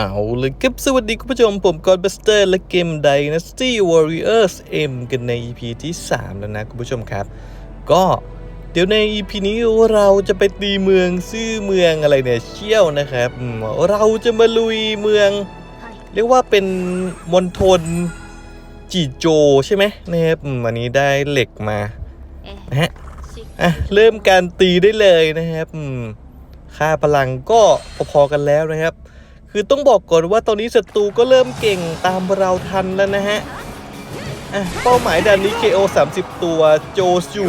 เอาเลยครับสวัสดีคุณผู้ชม ผมกอนบัสเตอร์และเกม Dynasty Warriors M กันใน EP ที่ 3 แล้วนะคุณผู้ชมครับ ก็เดี๋ยวใน EP นี้เราจะไปตีเมืองซื่อเมืองอะไรเนี่ยเชี่ยวนะครับ เราจะมาลุยเมือง เรียกว่าเป็นมณฑลจีโจใช่ไหมนะครับอันนี้ได้เหล็กมานะฮะอะเริ่มการตีได้เลยนะครับค่าพลังก็พอๆกันแล้วนะครับ คือต้องบอกก่อนว่าตอนนี้ศัตรูก็เริ่มเก่งตามเราทันแล้วนะฮะอะเป้าหมายด่านนี้ KO 30 ตัวโจจู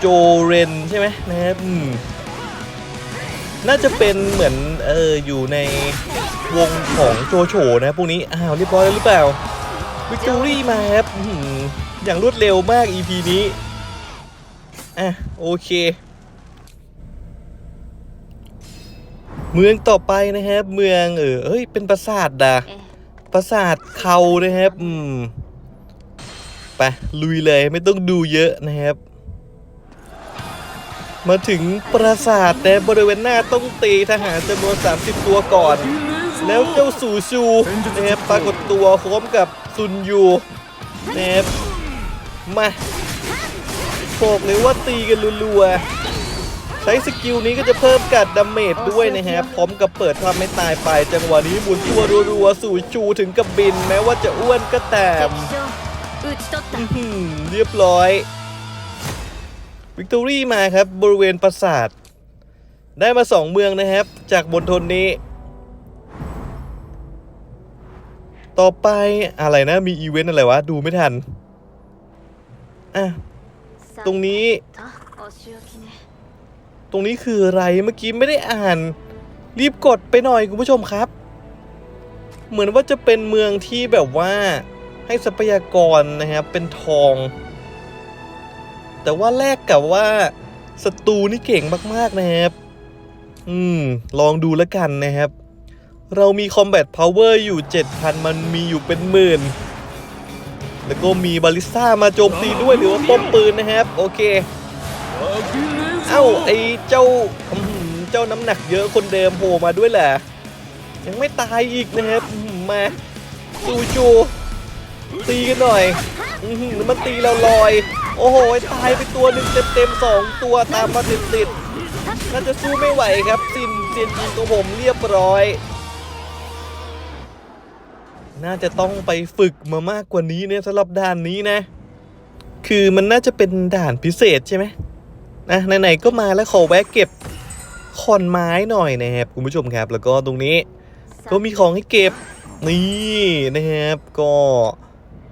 โจเรนใช่ไหมนะครับน่าจะเป็นเหมือนเอออยู่ในวงของโจโฉนะพวกนี้ อ้าวเรียบร้อยแล้วหรือเปล่าวิกตอรี่มาครับอย่างรวดเร็วมาก EP นี้อะโอเค เมืองต่อไปนะครับ เมืองเออเอ้ยเป็นปราสาทดะปราสาทเขานะครับอืมไปลุยเลยไม่ต้องดูเยอะนะครับ มาถึงปราสาทแต่บริเวณหน้าต้องตีทหารจำนวน 30 ตัวก่อน แล้วเจ้าสูชูนะครับปรากฏตัวพร้อมกับซุนยูนะครับมาบอกเลยว่าตีกันรัวๆ ใช้สกิลนี้ก็จะเพิ่มการดาเมจด้วยนะฮะ พร้อมกับเปิดทำให้ตายไป จังหวะนี้บุญตัวรัวๆ สู่ชูถึงกับบิน แม้ว่าจะอ้วนก็แตมเรียบร้อยวิกตอรี่มาครับบริเวณปราสาท ได้มาสองเมืองนะครับ จากบนทนนี้ ต่อไปอะไรนะมีอีเวนต์อะไรวะ ดูไม่ทัน อะ ตรงนี้ ตรงนี้คืออะไรเมื่อกี้ไม่ได้อ่าน รีบกดไปหน่อยคุณผู้ชมครับ เหมือนว่าจะเป็นเมืองที่แบบว่าให้ทรัพยากรนะครับเป็นทอง แต่ว่าแลกกับว่าศัตรูนี่เก่งมากๆนะครับ อืม ลองดูแล้วกันนะครับ เรามี Combat Power อยู่ 7,000 มันมีอยู่เป็นหมื่น แล้วก็มีบาลิสต้ามาโจมตีด้วยหรือว่าป้อมปืนนะครับ โอเค เอ้าไอ้เจ้าเจ้าน้ำหนักเยอะคนเดิมโผล่มาด้วยแหละ ยังไม่ตายอีกนะครับมาจูจูตีกันหน่อยอื้อหือมันตีเราลอย โอ้โหตายไปตัวหนึ่งเต็มเต็มๆสองตัวตามมาติดติดๆน่าจะสู้ไม่ไหวครับสินเซียนยิงตัวผมเรียบร้อยน่าจะต้องไปฝึกมามากกว่านี้เนี่ยสำหรับด่านนี้นะ คือมันน่าจะเป็นด่านพิเศษใช่ไหม นะไหนๆก็มาแล้วขอแวะเก็บขอนไม้หน่อยนะครับคุณผู้ชมครับ แล้วก็ตรงนี้ก็มีของให้เก็บนี่นะครับก็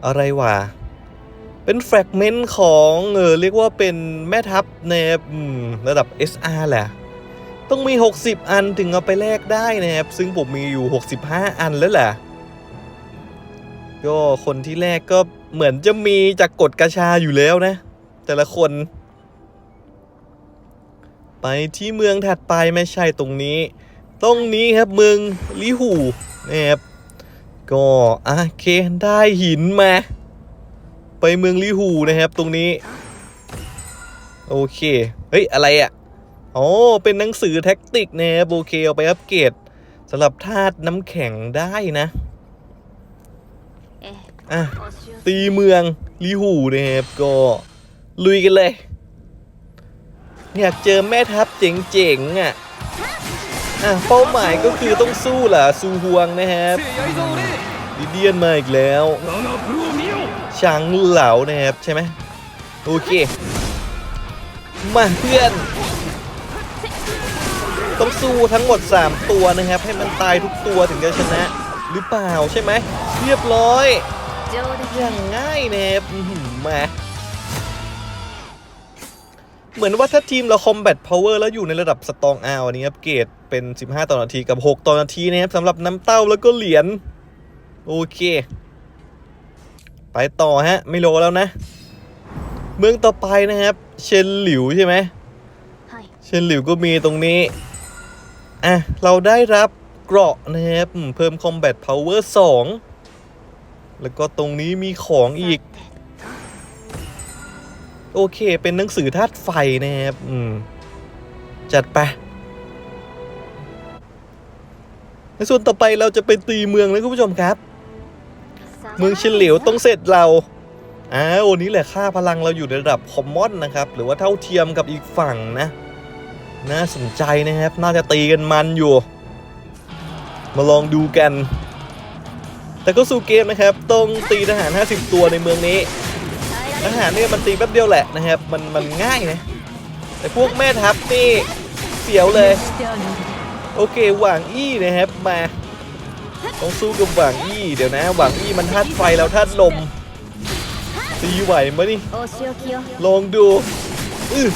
อะไรวะเป็นแฟกเมนต์ของเออเรียกว่าเป็นแม่ทัพนะครับอืมระดับ SR แหละ ต้องมี 60 อันถึงเอาไปแลกได้นะครับ ซึ่งผมมีอยู่ 65 อันแล้วแหละก็คนที่แรกก็เหมือนจะมีจากกดกระชาอยู่แล้วนะ แต่ละคน ไปที่เมืองถัดไปไม่ใช่ตรงนี้ ตรงนี้ครับเมืองลิหูนะครับก็โอเคได้หินมา ไปเมืองลิหูนะครับตรงนี้ โอเค เฮ้ย อะไรอะ่ะโอ้เป็นหนังสือแท็กติกนะครับโอเคเอาไปอัปเกรดสำหรับธาตุน้ำแข็งได้นะอะตีเมืองลิหูนะครับก็ลุยกันเลย อยากเจอแม่ทัพเจ๋งๆอะอะเป้าหมายก็คือต้องสู้ล่ะซูฮวงนะครับดิเดียนมาอีกแล้วช้างเหลานะครับใช่ไหมโอเค มาเพื่อน ต้องสู้ทั้งหมด 3 ตัวนะครับ ให้มันตายทุกตัวถึงจะชนะ หรือเปล่าใช่ไหมเรียบร้อยอย่างง่ายนะครับมา เหมือนว่าถ้าทีมเรา Combat Power แล้วอยู่ในระดับสตองอาวันนี้อัปเกรดเป็น 15 ต่อนาทีกับ 6 ต่อนาทีนะครับสำหรับน้ำเต้าแล้วก็เหรียญโอเค ไปต่อฮะ ไม่รอแล้วนะ เมืองต่อไปนะครับ เชนหลิวใช่ไหมはいเชนหลิวก็มีตรงนี้ อะ เราได้รับเกราะนะครับอืมเพิ่ม Combat Power 2แล้วก็ตรงนี้มีของอีก โอเค เป็นหนังสือธาตุไฟนะครับอืมจัดไปในส่วนต่อไปเราจะไปตีเมืองเลยคุณผู้ชมครับ เมืองเฉลียวต้องเสร็จเราอ้าวนี้แหละค่าพลังเราอยู่ในระดับคอมมอนนะครับ หรือว่าเท่าเทียมกับอีกฝั่งนะน่าสนใจนะครับ น่าจะตีกันมันอยู่ มาลองดูกัน แต่ก็สู้เกมนะครับ ต้องตีทหาร 50 ตัวในเมืองนี้ อาหารเนี่ยมันตีแป๊บเดียวแหละนะครับ มันมันง่ายนะ แต่พวกแม่ทัพนี่เสียวเลย โอเคหวังอี้นะครับมาต้องสู้กับหวังอี้เดี๋ยวนะ หวังอี้มันทัดไฟแล้วทัดลมตีไหวไหมนี่ลองดูอื้อ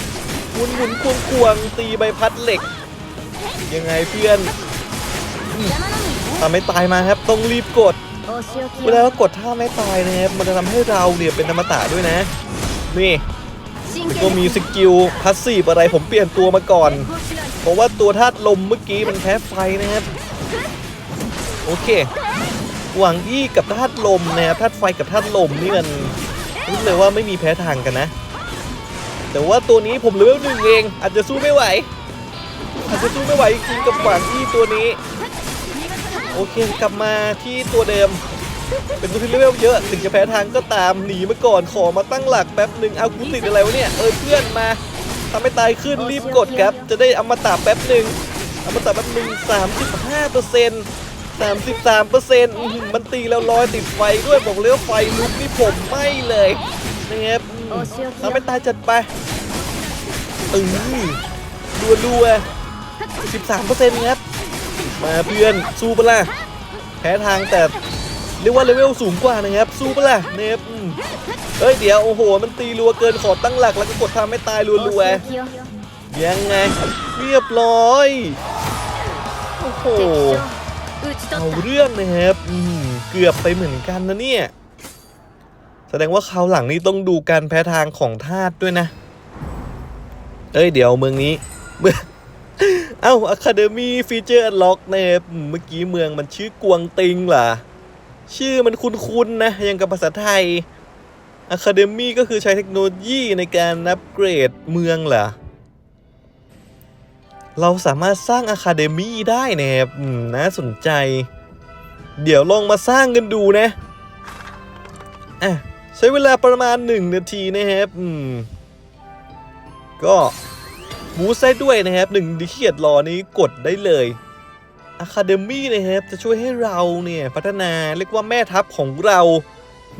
หมุนหมุนควงควงตีใบพัดเหล็ก ยังไงเพื่อนทำไม่ตายมาครับต้องรีบกด เวลาเรากดท่าไม่ตายนะครับมันจะทำให้เราเนี่ยเป็นธรรมตะด้วยนะ นี่แล้ก็มีสกิลพัสซีฟอะไรผมเปลี่ยนตัวมาก่อน เพราะว่าตัวธาตุลมเมื่อกี้มันแพ้ไฟนะครับ โอเค หวังอี้กับธาตุลมนะครับธาตุไฟกับธาตุลมนี่มันรู้เลยว่าไม่มีแพ้ทางกันนะ แต่ว่าตัวนี้ผมเลเวลหนึ่งเอง อาจจะสู้ไม่ไหว อาจจะสู้ไม่ไหวจริงๆกับหวังอี้ตัวนี้ โอเคกลับมาที่ตัวเดิม เป็นตัวที่เลเวลเยอะ ถึงจะแพ้ทางก็ตามหนีมาก่อนขอมาตั้งหลักแป๊บหนึ่งเอากูติดอะไรวะเนี่ยเออเพื่อนมาทำให้ตายขึ้นรีบกดครับ จะได้อมาตะแป๊บหนึ่งอมาตะแป๊บหนึ่งสามสิบห้าเปอร์เซ็นต์สามสิบสามเปอร์เซ็นต์มันตีแล้วลอยติดไฟด้วยบอกเลี้ยวไฟลุกนี่ผมไม่เลยนะครับทำให้ตายจัดไปเออดัวดัวสิบสามเปอร์เซ็นต์ครับ มาเพื่อนสู้ปะล่ะแพ้ทางแต่เรียกว่าเลเวลสูงกว่านะครับ สู้ปะล่ะเนฟเอ้ยเดี๋ยวโอ้โห มันตีรัวเกินขอตั้งหลักแล้วก็กดทำให้ตายรัวๆยังไง เรียบร้อยโอ้โหเอาเรื่องนะครับเกือบไปเหมือนกันนะเนี่ย แสดงว่าคราวหลังนี้ต้องดูการแพ้ทางของธาตด้วยนะ เอ้ยเดี๋ยวเมืองนี้ เอเอ้า Academy Feature Unlock นะครับเมื่อกี้เมืองมันชื่อกวงติงเหรอ ชื่อมันคุ้นๆนะ ยังกับภาษาไทย Academy ก็คือใช้เทคโนโลยีในการอัปเกรดเมืองเหรอ เราสามารถสร้าง Academy ได้นะครับน่าสนใจ เดี๋ยวลองมาสร้างกันดูนะอะใช้เวลาประมาณ 1 นาทีนะครับ อืม ก็ บูสได้ด้วยนะครับหนึ่งดิเขียดรอนี้กดได้เลย Academy นะครับจะช่วยให้เราเนี่ยพัฒนาเรียกว่าแม่ทัพของเรา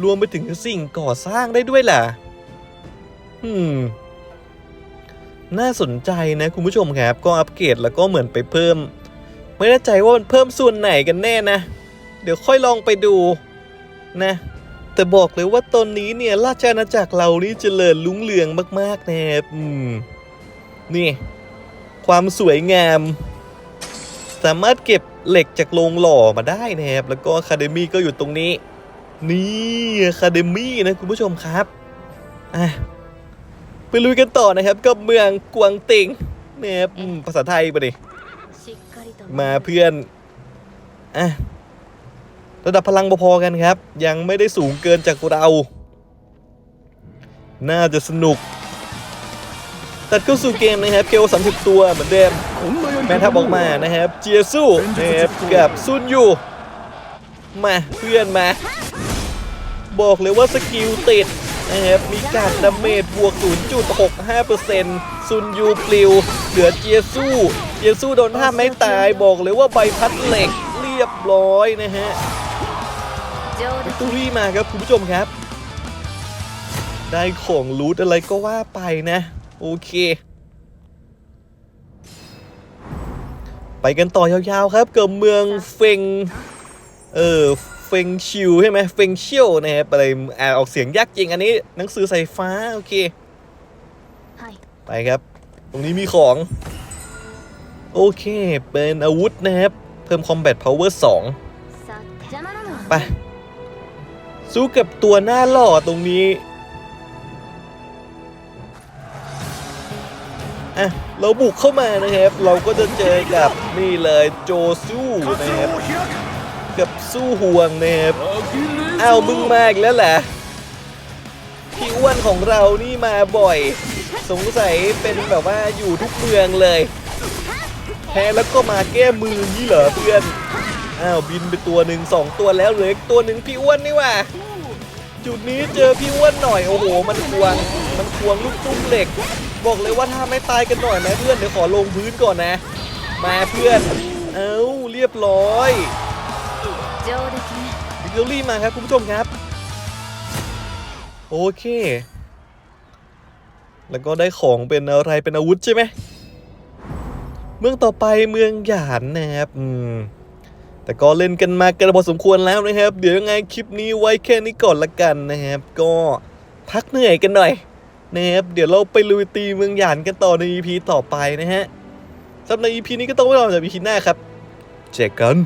รวมไปถึงสิ่งก่อสร้างได้ด้วยล่ะอืมน่าสนใจนะคุณผู้ชมครับ ก็อัปเกรดแล้วก็เหมือนไปเพิ่ม ไม่แน่ใจว่ามันเพิ่มส่วนไหนกันแน่นะ เดี๋ยวค่อยลองไปดูนะ แต่บอกเลยว่าตอนนี้เนี่ยราชอาณาจักรเรานี่เจริญรุ่งเรืองมากๆนะครับอืม นี่ ความสวยงาม สามารถเก็บเหล็กจากโรงหล่อมาได้นะครับ แล้วก็คาเดมี่ก็อยู่ตรงนี้ นี่คาเดมี่นะคุณผู้ชมครับไปลุยกันต่อนะครับกับเมืองกวางติงนะครับภาษาไทยปะดิมาเพื่อนอระดับพลังพอๆกันครับ ยังไม่ได้สูงเกินจากเรา น่าจะสนุก ตัดเข้าสู่เกมนะครับเกล30ตัวเหมือนเดิมแม่ทัพออกมานะครับเจียสู้นะครับกับซุนยูมาเพื่อนมา บอกเลยว่าสกิลติดนะครับมีการดาเมจบวก 0.65%ซุนยูปลิว เหลือเจียสู้ เจียสู้โดนท่าไม่ตายบอกเลยว่าใบพัดเหล็กเรียบร้อยนะฮะ上出ตุรี่มาครับคุณผู้ชมครับ ได้ของรูทอะไรก็ว่าไปนะ โอเค ไปกันต่อยาวๆครับกับเมืองเฟง เออเฟงชิวใช่ไหมเฟงเชียวนะครับอะไรอบออกเสียงยากจริงอันนี้ หนังสือใส่ฟ้า โอเค ไปครับ ตรงนี้มีของ โอเค เป็นอาวุธนะครับ เพิ่มคอมแบทพาวเวอร์สองไปสู้กับตัวหน้าหล่อตรงนี้ เราบุกเข้ามานะครับ เราก็จะเจอกับนี่เลยโจสู้นะครับกับสู้ห่วงนะครับเอามึงมาอีกแล้วแหละพี่อ้วนของเรานี่มาบ่อย สงสัยเป็นแบบว่าอยู่ทุกเมืองเลยแพ้แล้วก็มาแก้มือนี่เหรอเพื่อนอ้าวบินไปตัวหนึ่งสองตัวแล้วเหลืออีกตัวหนึ่งพี่อ้วนนี่ว่าจุดนี้เจอพี่อ้วนหน่อยโอ้โห มันควงมันควงลูกตุ้มเหล็ก บอกเลยว่าถ้าไม่ตายกันหน่อยนะเพื่อนเดี๋ยวขอลงพื้นก่อนนะ มาเพื่อน เอ้าเรียบร้อยวิกตอรี่มาครับคุณผู้ชมครับ โอเค แล้วก็ได้ของเป็นอะไรเป็นอาวุธใช่ไหมเมืองต่อไปเมืองหยานนะครับอืมแต่ก็เล่นกันมากันพอสมควรแล้วนะครับ เดี๋ยวยังไงคลิปนี้ไว้แค่นี้ก่อนละกันนะครับ ก็พักเหนื่อยกันหน่อย นะครับเดี๋ยวเราไปลุยตีเมืองหยานกันต่อใน EP ต่อไปนะฮะสำหรับใน EP นี้ก็ต้องไว้รอจาก EP หน้าครับเจอกัน